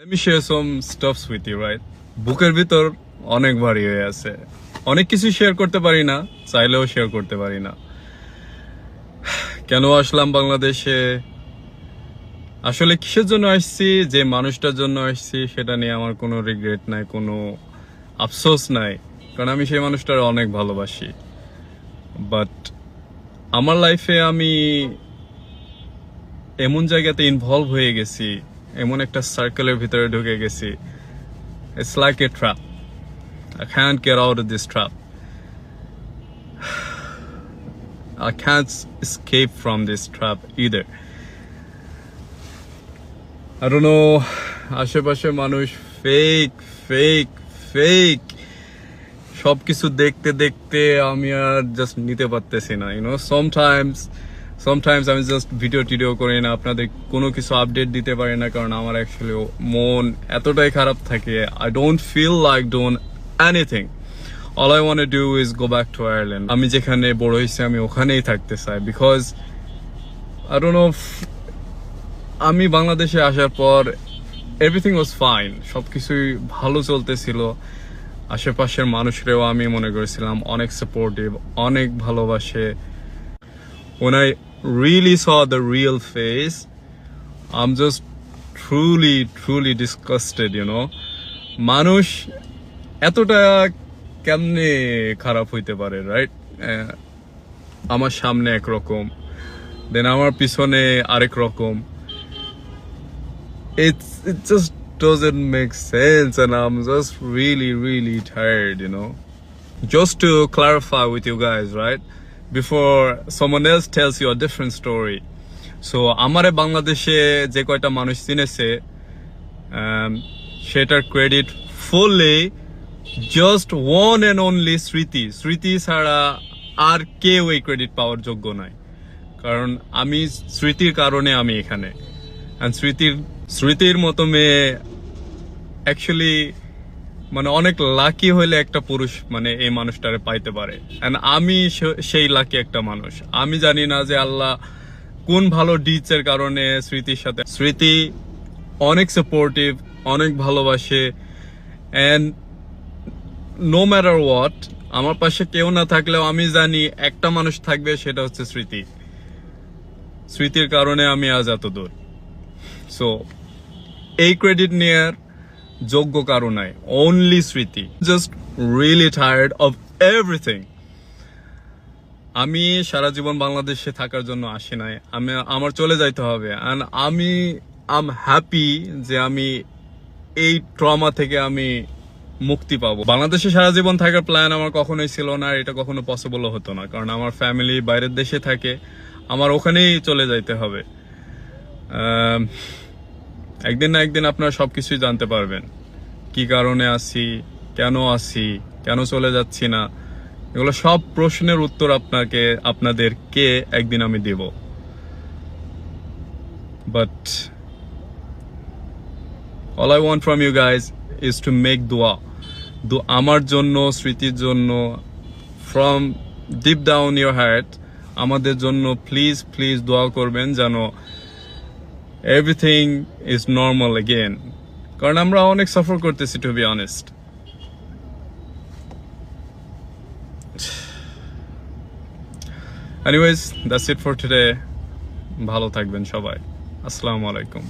Let me share some stuffs with you? বুকের ভিতর অনেক ভারী হয়ে আছে। অনেক কিছু শেয়ার করতে পারি না, চাইলেও শেয়ার করতে পারি না। কেন আসলাম বাংলাদেশে? আসলে কিসের জন্য আসছি? যে মানুষটার জন্য আসছি, সেটা নিয়ে আমার কোনো রিগ্রেট নাই, কোনো আফসোস নাই। কারণ আমি সেই মানুষটার অনেক ভালোবাসি। বাট আমার লাইফে আমি এমন জায়গাতে ইনভলভ হয়ে গেছি এমন একটা সার্কেলের ভিতরে ঢুকে গেছি। It's like a trap I can't get out this trap I can't escape from this trap either. I don't আশেপাশে মানুষ ফেক ফেক ফেক সবকিছু দেখতে দেখতে আমি আর জাস্ট নিতে পারতেছি না ইউনো সামটাইমস সামটাইমস আমি জাস্ট ভিডিও টিডিও করি না, আপনাদের কোনো কিছু আপডেট দিতে পারি না, কারণ আমার অ্যাকচুয়ালি মন এতটাই খারাপ থাকে I don't feel like doing anything all I want do is go back to Ireland আমি যেখানে বড় হয়েছি, আমি ওখানেই থাকতে চাই বিকজ আই ডোন্ট নো আমি বাংলাদেশে আসার পর এভরিথিং ওয়াজ ফাইন সব কিছুই ভালো চলতেছিল। আশেপাশের মানুষরেও আমি মনে করেছিলাম অনেক সাপোর্টিভ অনেক ভালোবাসে। I really saw the real face, I'm just truly, truly disgusted, you know. মানুষ এতটা কেমনে খারাপ হইতে পারে রাইট আমার সামনে একরকম দেন আমার পিছনে আরেক রকম it's it just doesn't make sense and i'm just really really tired you know just to clarify with you guys right before someone else tells you a different story. So আমারে বাংলাদেশে যে কয়টা মানুষ চিনেছে um, সেটার credit fully just one and only Smriti Smriti ছাড়া আর কেউ এই ক্রেডিট পাওয়ার যোগ্য নয়। কারণ আমি স্মৃতির কারণে আমি এখানে। স্মৃতির স্মৃতির মতো মেয়ে অ্যাকচুয়ালি মানে অনেক লাকি হইলে একটা পুরুষ মানে এই মানুষটারে পাইতে পারে। এন্ড আমি সেই লাকি একটা মানুষ। আমি জানি না যে আল্লাহ কোন ভালো ডিচের কারণে স্মৃতির সাথে, স্মৃতি অনেক সাপোর্টিভ অনেক ভালোবাসে। এন্ড নো ম্যাটার হোয়াট আমার পাশে কেউ না থাকলেও আমি জানি একটা মানুষ থাকবে, সেটা হচ্ছে স্মৃতি। স্মৃতির কারণে আমি আজ এত দূর সো এই ক্রেডিট নেয়ার যোগ্য কারও নাই only Smriti just really tired of everything আমি সারা জীবন বাংলাদেশে থাকার জন্য আসি নাই, আমি, আমার চলে যাইতে হবে অ্যান্ড আমি আম হ্যাপি যে আমি এই ট্রমা থেকে আমি মুক্তি পাবো। বাংলাদেশে সারা জীবন থাকার প্ল্যান আমার কখনোই ছিল না, আর এটা কখনো পসিবলও হতো না, কারণ আমার ফ্যামিলি বাইরের দেশে থাকে, আমার ওখানেই চলে যাইতে হবে। একদিন না একদিন আপনারা সবকিছুই জানতে পারবেন। কি কারণে আসি কেন আসি কেন চলে যাচ্ছি না, এগুলো সব প্রশ্নের উত্তর আপনাকে, আপনাদেরকে একদিন আমি দেব। But all I want from you guys is to make দোয়া দু আমার জন্য, স্মৃতির জন্য from deep down your heart আমাদের জন্য প্লিজ প্লিজ দোয়া করবেন যেন এভরিথিং ইজ নর্মাল এগেন কারণ আমরা অনেক সাফার করতেছি to be honest anyways that's it for today ভালো থাকবেন সবাই. আসসালামু আলাইকুম